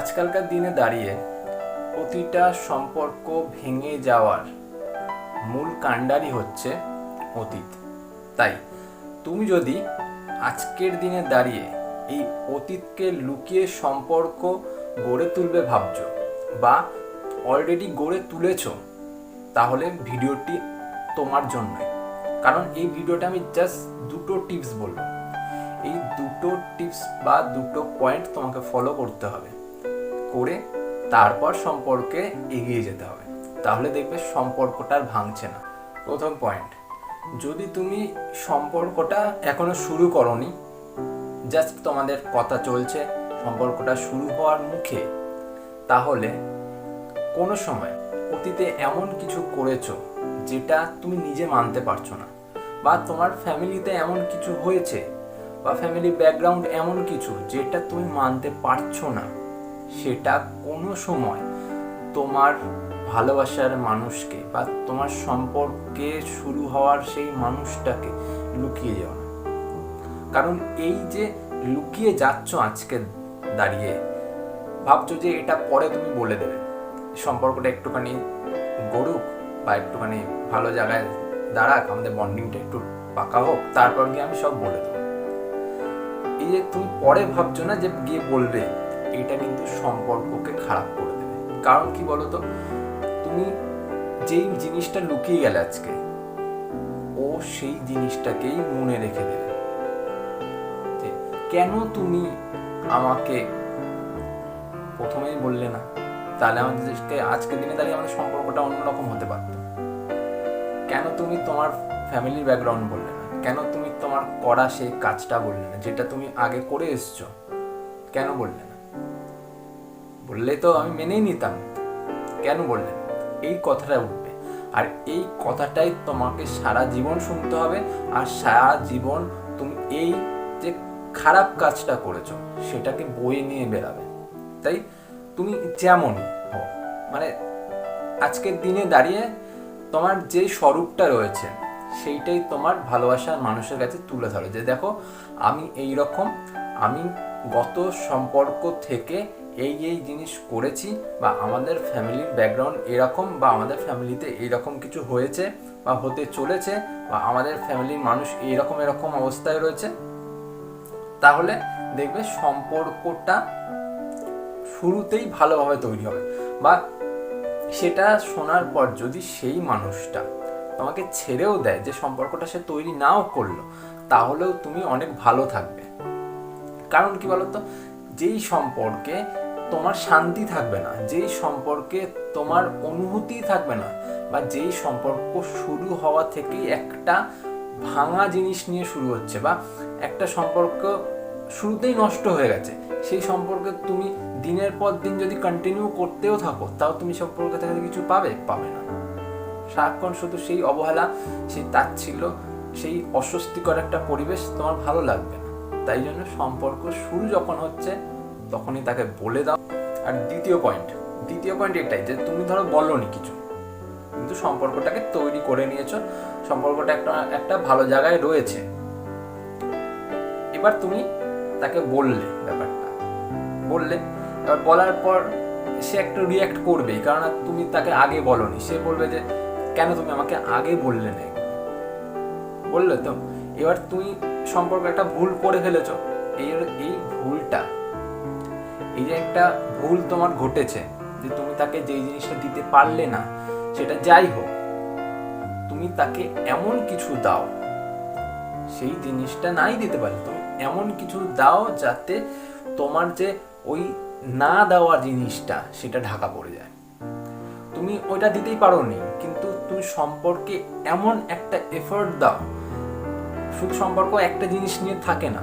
আজকালকার দিনে দাঁড়িয়ে প্রতিটা সম্পর্ক ভেঙে যাওয়ার মূল কাণ্ডারই হচ্ছে অতীত। তাই তুমি যদি আজকের দিনে দাঁড়িয়ে এই অতীতকে লুকিয়ে সম্পর্ক গড়ে তুলবে ভাবছ বা অলরেডি গড়ে তুলেছ, তাহলে ভিডিওটি তোমার জন্যই। কারণ এই ভিডিওটা আমি জাস্ট দুটো টিপস বলব। এই দুটো টিপস বা দুটো পয়েন্ট তোমাকে ফলো করতে হবে। করে তারপর সম্পর্কে এগিয়ে যেতে হবে। তাহলে দেখবে সম্পর্কটা আর ভাঙছে না। প্রথম পয়েন্ট যদি তুমি সম্পর্কটা এখনও শুরু করনি জাস্ট তোমাদের কথা চলছে, সম্পর্কটা শুরু হওয়ার মুখে, তাহলে কোনো সময় অতীতে এমন কিছু করেছ যেটা তুমি নিজে মানতে পারছ না, বা তোমার ফ্যামিলিতে এমন কিছু হয়েছে, বা ফ্যামিলি ব্যাকগ্রাউন্ড এমন কিছু যেটা তুমি মানতে পারছ না সেটা কোনো সময় তোমার ভালোবাসার মানুষকে বা তোমার সম্পর্কে শুরু হওয়ার সেই মানুষটাকে লুকিয়ে যাও না। কারণ এই যে লুকিয়ে যাচ্ছ আজকে দাঁড়িয়ে, ভাবছ যে এটা পরে তুমি বলে দেবে। সম্পর্কটা একটুখানি গড়ুক বা একটুখানি ভালো জায়গায় দাঁড়াক, আমাদের বন্ডিংটা একটু পাকা হোক, তারপর গিয়ে আমি সব বলে দেবো। এই যে তুমি পরে ভাবছ না যে গিয়ে বলবে? এটা কিন্তু সম্পর্ককে খারাপ করে দেবে। কারণ কি বলতো? তুমি যেই জিনিসটা লুকিয়ে গেলে আজকে, ও সেই জিনিসটাকেই মনে রেখে দেবে। কেন তুমি আমাকে প্রথমেই বললে না? তাহলে আমাদেরকে আজকের দিনে দাঁড়িয়ে আমাদের সম্পর্কটা অন্যরকম হতে পারত। কেন তুমি তোমার ফ্যামিলির ব্যাকগ্রাউন্ড বললে না? কেন তুমি তোমার করা সেই কাজটা বললে না? যেটা তুমি আগে করে এসছো, কেন বললে না? বললে তো আমি মেনেই নিতাম। কেন বললে? না? এই কথাটা উঠবে। আর এই কথাটাই তোমাকে সারা জীবন শুনতে হবে। আর সারা জীবন তুমি এই যে খারাপ কাজটা করেছ, সেটাকে বয়ে নিয়ে বেরাবে তাই তুমি যেমন হও মানে আজকের দিনে দাঁড়িয়ে তোমার যে স্বরূপটা রয়েছে, সেইটাই তোমার ভালোবাসার মানুষের কাছে তুলে ধরে যে দেখো, আমি এই রকম আমি গত সম্পর্ক থেকে এই এই জিনিস করেছি বা আমাদের ফ্যামিলির ব্যাকগ্রাউন্ড এরকম বা আমাদের ফ্যামিলিতে এইরকম কিছু হয়েছে বা হতে চলেছে বা আমাদের ফ্যামিলির মানুষ এইরকম এরকম অবস্থায় রয়েছে, তাহলে দেখবে সম্পর্কটা শুরুতেই ভালোভাবে তৈরি হবে বা সেটা শোনার পর যদি সেই মানুষটা তোমাকে ছেড়েও দেয় যে সম্পর্কটা সে তৈরি নাও করল, তাহলেও তুমি অনেক ভালো থাকবে। কারণ কি বলতো? যেই সম্পর্কে তোমার শান্তি থাকবে না, যেই সম্পর্কে তোমার অনুভূতি থাকবে না, বা যেই সম্পর্ক শুরু হওয়া থেকেই একটা ভাঙা জিনিস নিয়ে শুরু হচ্ছে, বা একটা সম্পর্ক শুরুতেই নষ্ট হয়ে গেছে, সেই সম্পর্কে তুমি দিনের পর দিন যদি কন্টিনিউ করতেও থাকো, তাও তুমি সম্পর্ক থেকে কিছু পাবে? পাবে না। সারাক্ষণ শুধু সেই অবহেলা, সেই তাচ্ছিল্য, সেই অস্বস্তিকর একটা পরিবেশ তোমার ভালো লাগবে তাই জন্য সম্পর্ক শুরু যখন হচ্ছে, তখনই তাকে বলে দাও। আর দ্বিতীয় পয়েন্ট দ্বিতীয় পয়েন্ট এটাই যে তুমি ধরো বলনি কিছু, কিন্তু সম্পর্কটাকে তৈরি করে নিয়েছো, সম্পর্কটা একটা একটা ভালো জায়গায় রয়েছে। এবার তুমি তাকে বললে ব্যাপারটা, বললে, এবার বলার পর সে একটু রিয়াক্ট করবেই কারণ তুমি তাকে আগে বলনি। সে বলবে যে, কেন তুমি আমাকে আগে বললে না এগুলো?" বললে তো এবার তুমি সম্পর্কে একটা ভুল করে ফেলেছ। এই এই ভুলটা। এই যে একটা ভুল তোমার ঘটেছে, যে তুমি তাকে যেই জিনিসটা দিতে পারলে না, সেটা যাই হোক, তুমি তাকে এমন কিছু দাও, সেই জিনিসটা নাই দিতে পারলে তুমি, এমন কিছু দাও যাতে তোমার যে ওই না দেওয়া জিনিসটা, সেটা ঢাকা পড়ে যায়। তুমি ওইটা দিতেই পারো নি কিন্তু তুমি সম্পর্কে এমন একটা এফোর্ট দাও শুধু সম্পর্ক একটা জিনিস নিয়ে থাকে না।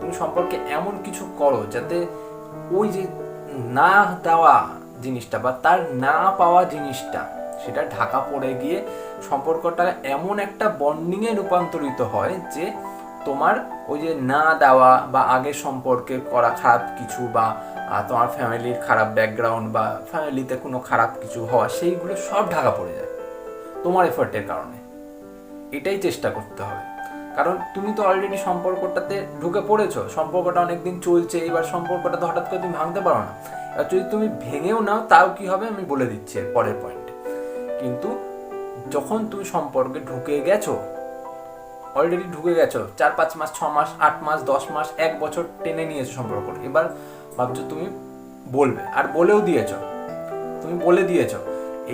তুমি সম্পর্কে এমন কিছু করো যাতে ওই যে না দেওয়া জিনিসটা বা তার না পাওয়া জিনিসটা, সেটা ঢাকা পড়ে গিয়ে সম্পর্কটা এমন একটা বন্ডিংয়ে রূপান্তরিত হয় যে তোমার ওই যে না দেওয়া বা আগের সম্পর্কে করা খারাপ কিছু বা তোমার ফ্যামিলির খারাপ ব্যাকগ্রাউন্ড বা ফ্যামিলিতে কোনো খারাপ কিছু হওয়া, সেইগুলো সব ঢাকা পড়ে যায়। তোমার এফর্টের কারণে। এটাই চেষ্টা করতে হবে। কারণ তুমি তো অলরেডি সম্পর্কটাতে ঢুকে পড়েছো, সম্পর্কটা অনেকদিন চলছে, এবার সম্পর্কটা তো হঠাৎ করে তুমি ভাঙতে পারো না। আর যদি তুমি ভেঙেও নাও, তাও কি হবে আমি বলে দিচ্ছি পরের পয়েন্টে কিন্তু যখন তুমি সম্পর্কে ঢুকে গেছো অলরেডি ঢুকে গেছো, চার, পাঁচ মাস, ছ মাস, আট মাস, দশ মাস, এক বছর টেনে নিয়েছো সম্পর্ক এবার ভাবছ তুমি বলবে, আর বলেও দিয়েছ, তুমি বলে দিয়েছ,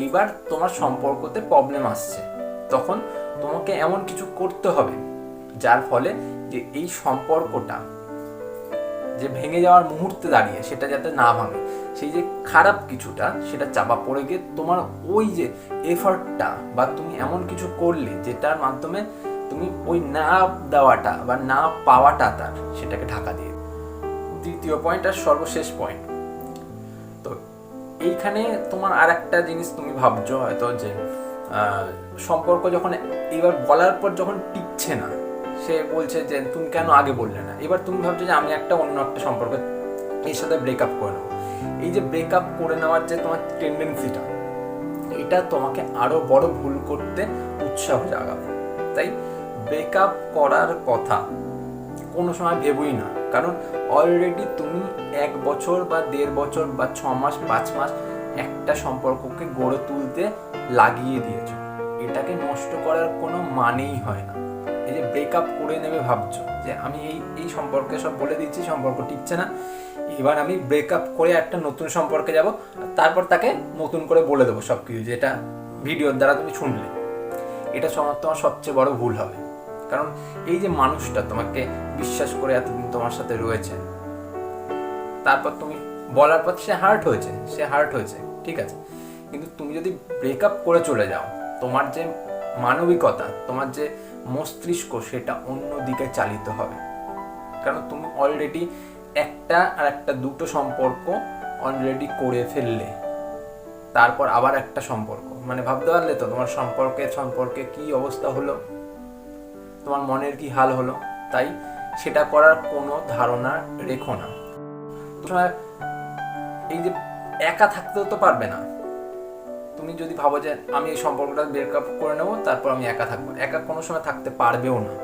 এইবার তোমার সম্পর্কতে প্রবলেম আসছে। তখন তোমাকে এমন কিছু করতে হবে যার ফলে যে এই সম্পর্কটা যে ভেঙে যাওয়ার মুহূর্তে দাঁড়িয়ে সেটা যাতে না ভাঙে, সেই যে খারাপ কিছুটা সেটা চাপা পড়ে গিয়ে তোমার ওই যে এফার্টটা বা তুমি এমন কিছু করলে যেটার মাধ্যমে তুমি ওই না দেওয়াটা বা না পাওয়াটা তার সেটাকে ঢাকা দিয়ে। তৃতীয় পয়েন্ট আর সর্বশেষ পয়েন্ট তো এইখানে তোমার আর একটা জিনিস তুমি ভাবছ হয়তো যে সম্পর্ক যখন এবার বলার পর যখন টিকছে না সে বলছে যে তুমি কেন আগে বললে না? এবার তুমি ভাবছ যে আমি একটা অন্য একটা সম্পর্ক এর সাথে ব্রেকআপ করে নেব। এই যে ব্রেকআপ করে নেওয়ার যে তোমার টেন্ডেন্সিটা এটা তোমাকে আরও বড় ভুল করতে উৎসাহ জাগাবে। তাই ব্রেকআপ করার কথা কোনো সময় ভেবই না। কারণ অলরেডি তুমি এক বছর বা দেড় বছর বা ছ মাস, পাঁচ মাস একটা সম্পর্ককে গড়ে তুলতে লাগিয়ে দিয়েছ। এটাকে নষ্ট করার কোনো মানেই হয় না। এই যে ব্রেকআপ করে নেবে ভাবছ যে আমি এই এই সম্পর্কে সব বলে দিচ্ছি, সম্পর্ক টিকছে না। এবার আমি ব্রেকআপ করে একটা নতুন সম্পর্কে যাব তারপর তাকে নতুন করে বলে দেবো সব কিছু যেটা ভিডিওর দ্বারা তুমি শুনলে। এটা তোমার সবচেয়ে বড় ভুল হবে। কারণ এই যে মানুষটা তোমাকে বিশ্বাস করে এতদিন তোমার সাথে রয়েছে, তারপর তুমি বলার পর সে হার্ট হয়েছে, সে হার্ট হয়েছে, ঠিক আছে? কিন্তু তুমি যদি ব্রেকআপ করে চলে যাও, তোমার যে মানবিকতা, তোমার যে মস্তিষ্ক সেটা অন্য দিকে চালিত হবে। কারণ তুমি অলরেডি একটা আর একটা দুটো সম্পর্ক অলরেডি করে ফেললে। তারপর আবার একটা সম্পর্ক। মানে ভাবতে পারলে তো তোমার সম্পর্কে সম্পর্কে কি অবস্থা হলো? তোমার মনের কি হাল হলো? তাই সেটা করার কোনো ধারণা রেখো না। তোমার এই যে একা থাকতেও তো পারবে না। তুমি যদি ভাবো যে আমি এই সম্পর্কটা ব্রেকআপ করে নেব, তারপর আমি একা থাকব। একা কোনো সময় থাকতে পারবেও না।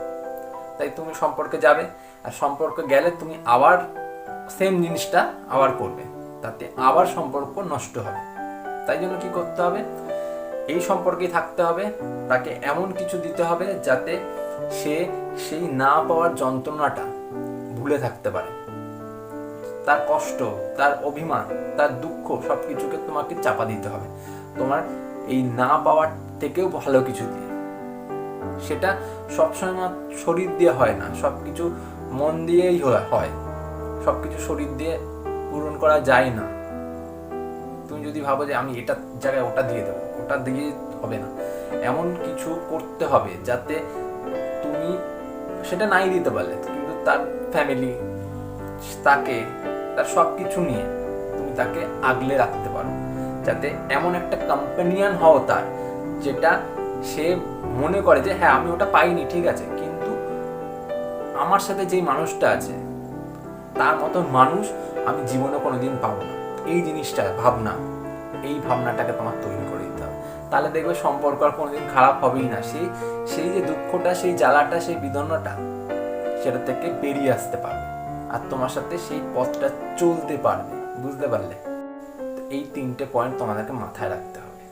তাই তুমি সম্পর্কে যাবে, আর সম্পর্কে গেলে তুমি আবার সেম জিনিসটা আবার করবে। তাতে আবার সম্পর্ক নষ্ট হবে। তাই জন্য কি করতে হবে? এই সম্পর্কেই থাকতে হবে, তাকে এমন কিছু দিতে হবে যাতে সে সেই না পাওয়ার যন্ত্রণাটা ভুলে থাকতে পারে। তার কষ্ট, তার অভিমান, তার দুঃখ সব কিছুকে তোমাকে চাপা দিতে হবে। তোমার এই না পাওয়ার থেকেও ভালো কিছু দিয়ে। সেটা সবসময় শরীর দিয়ে হয় না সব কিছু মন দিয়েই হয় সব কিছু শরীর দিয়ে পূরণ করা যায় না। তুমি যদি ভাবো যে আমি এটা জায়গায় ওটা দিয়ে দেবো, ওটা দিয়ে হবে না। এমন কিছু করতে হবে যাতে তুমি সেটা নাই দিতে পারলে, কিন্তু তার ফ্যামিলি তাকে, তার সব কিছু নিয়ে তুমি তাকে আগলে রাখতে পারো। যাতে এমন একটা কম্পানিয়ান হও তার, যেটা সে মনে করে যে হ্যাঁ আমি ওটা পাইনি, ঠিক আছে। কিন্তু আমার সাথে যেই মানুষটা আছে, তার মতন মানুষ আমি জীবনে কোনোদিন পাবো না। এই জিনিসটা, ভাবনা, এই ভাবনাটাকে তোমার তৈরি করে দিতে হবে। তাহলে দেখবে সম্পর্ক আর কোনোদিন খারাপ হবেই না। সেই সেই যে দুঃখটা, সেই জ্বালাটা, সেই বিদন্নটা, সেটা থেকে বেরিয়ে আসতে পারবে। আর তোমার সাথে সেই পথটা চলতে পারবে। বুঝতে পারলে? এই তিনটে পয়েন্ট তোমাদেরকে মাথায় রাখতে হবে।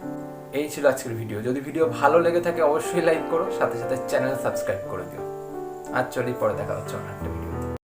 এই ছিল আজকের ভিডিও যদি ভিডিও ভালো লেগে থাকে, অবশ্যই লাইক করো, সাথে সাথে চ্যানেল সাবস্ক্রাইব করে দিও। আর চলি, পরে দেখা হচ্ছে অন্য